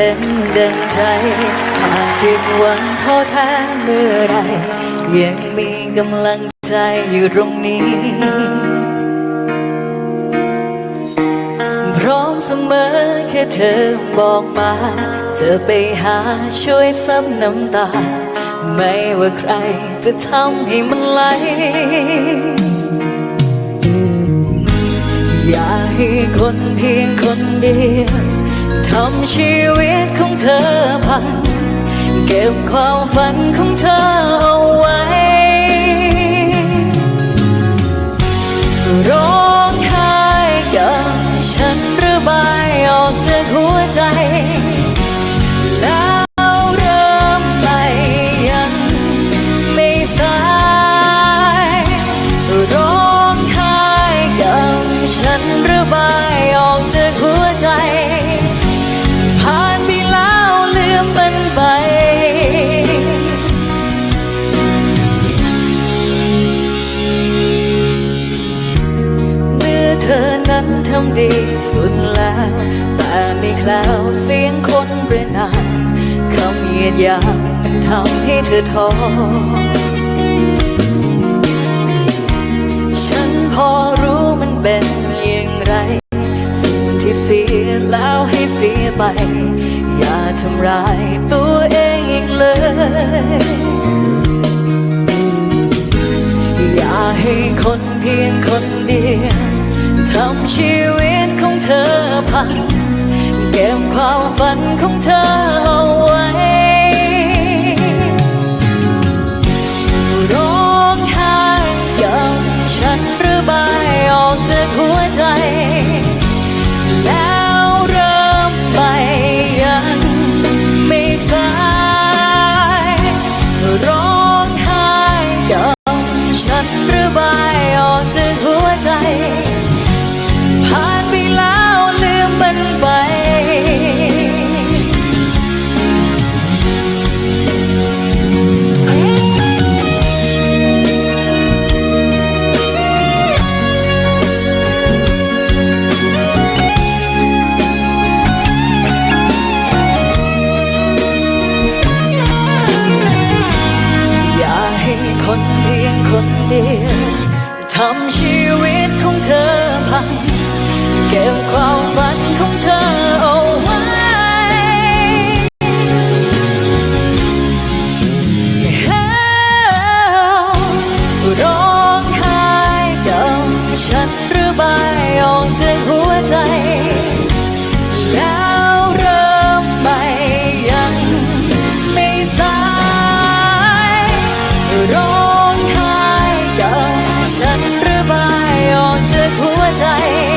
เป็นดังใจหากผิดหวังท้อแท้เมื่อไรยังมีกำลังใจอยู่ตรงนี้ พร้อมเสมอแค่เธอบอกมาจะไปหาช่วยซับน้ำตา ไม่ว่าใครจะทำให้มันไหลอย่าให้คนเพียงคนเดียวำชีวิตของเธอพัง เก็บความฝันของเธอเอาไว้ ร้องไห้กับฉันระบายออกจากหัวใจำดีสุดแล้ว แต่ไม่แคล้วเสียงคนเรนามคำเหยียดหยามมันทำให้เธอท้อฉันพอรู้มันเป็นอย่างไร สิ่งที่เสียแล้วให้เสียไป อย่าทำร้ายตัวเองอีกเลยอย่าให้คนเพียงคนเดียว ทำชีวิตของเธอพังเก็บความฝันของเธอเอาไว้ คนเดียวทำชีวิตของเธอพัง เก็บความฝันของเธอเอาไว้ ร้องไห้กับฉันหรือใบายออกจากหัวใจ paradise